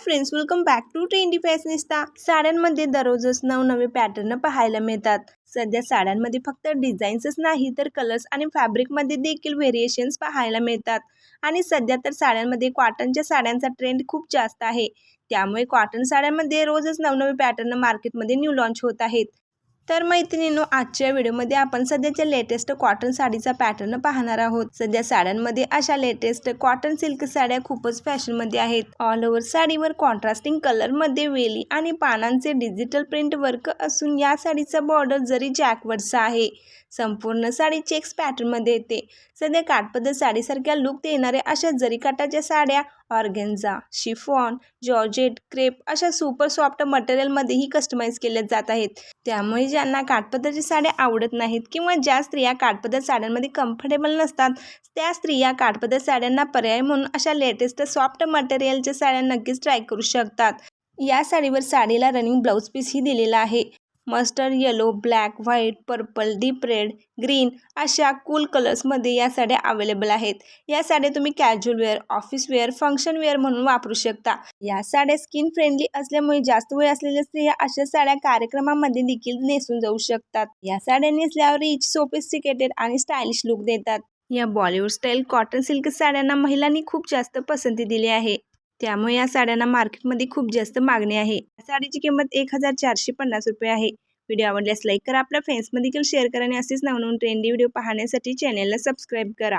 Friends welcome back to trendy fashionista साड्यांमध्ये दररोजच नवनवे पॅटर्न पाहायला मिळतात. सध्या साड्यांमध्ये फक्त डिझाईन्सच नाही तर कलर्स आणि फॅब्रिकमध्ये देखील व्हेरिएशन्स पाहायला मिळतात. आणि सध्या तर साड्यांमध्ये कॉटनच्या साड्यांचा ट्रेंड खूप जास्त आहे. त्यामुळे कॉटन साड्यांमध्ये रोजच नवनवे पॅटर्न मार्केटमध्ये न्यू लॉन्च होत आहेत. तर मैत्रिणींनो आजच्या व्हिडिओमध्ये आपण सध्याच्या लेटेस्ट कॉटन साडीचा पॅटर्न पाहणार आहोत. सध्या साड्यांमध्ये अशा लेटेस्ट कॉटन सिल्क साड्या खूपच फॅशनमध्ये आहेत. ऑल ओव्हर साडीवर कॉन्ट्रास्टिंग कलरमध्ये वेली आणि पानांचे डिजिटल प्रिंट वर्क असून या साडीचा बॉर्डर जरी जॅकवर्डचा आहे संपूर्ण साडी चेक्स पॅटर्नमध्ये येते. सध्या काठपद्धत साडीसारख्या लुक देणाऱ्या अशा जरीकाटाच्या साड्या ऑर्गेन्झा शिफॉन जॉर्जेट क्रेप अशा सुपर सॉफ्ट मटेरियलमध्येही कस्टमाइज केल्या जात आहेत. त्यामुळे ज्यांना काठपदरच्या साड्या आवडत नाहीत किंवा ज्या स्त्रिया काठपदर साड्यांमध्ये कम्फर्टेबल नसतात त्या स्त्रिया काठपदर साड्यांना पर्याय म्हणून अशा लेटेस्ट सॉफ्ट मटेरियलच्या साड्या नक्कीच ट्राय करू शकतात. या साडीवर साडीला रनिंग ब्लाऊज पीसही दिलेला आहे. Mustard yellow black white purple deep red green अशा कूल कलर्समध्ये या साड्या अवेलेबल आहेत. या साड्या तुम्ही casual wear office wear function wear म्हणून वापरू शकता. या साड्या स्किन फ्रेंडली असल्यामुळे जास्त वय असलेल्या स्त्रिया अशा साड्या कार्यक्रमामध्ये देखील नेसून जाऊ शकतात. या साड्या नेसल्यावर रिच सोफिस्टिकेटेड आणि स्टायलिश लुक देतात. या बॉलिवूड स्टाईल कॉटन सिल्क साड्यांना महिलांनी खूप जास्त पसंती दिली आहे. त्यामुळे या साड्यांना मार्केटमध्ये खूप जास्त मागणी आहे. या साडीची किंमत एक हजार चारशे पन्नास रुपये आहे. व्हिडिओ आवडल्यास लाईक करा. आपल्या फ्रेंड्समध्ये देखील शेअर करा आणि असेच नवनवीन ट्रेंडी व्हिडिओ पाहण्यासाठी चॅनलला सबस्क्राईब करा.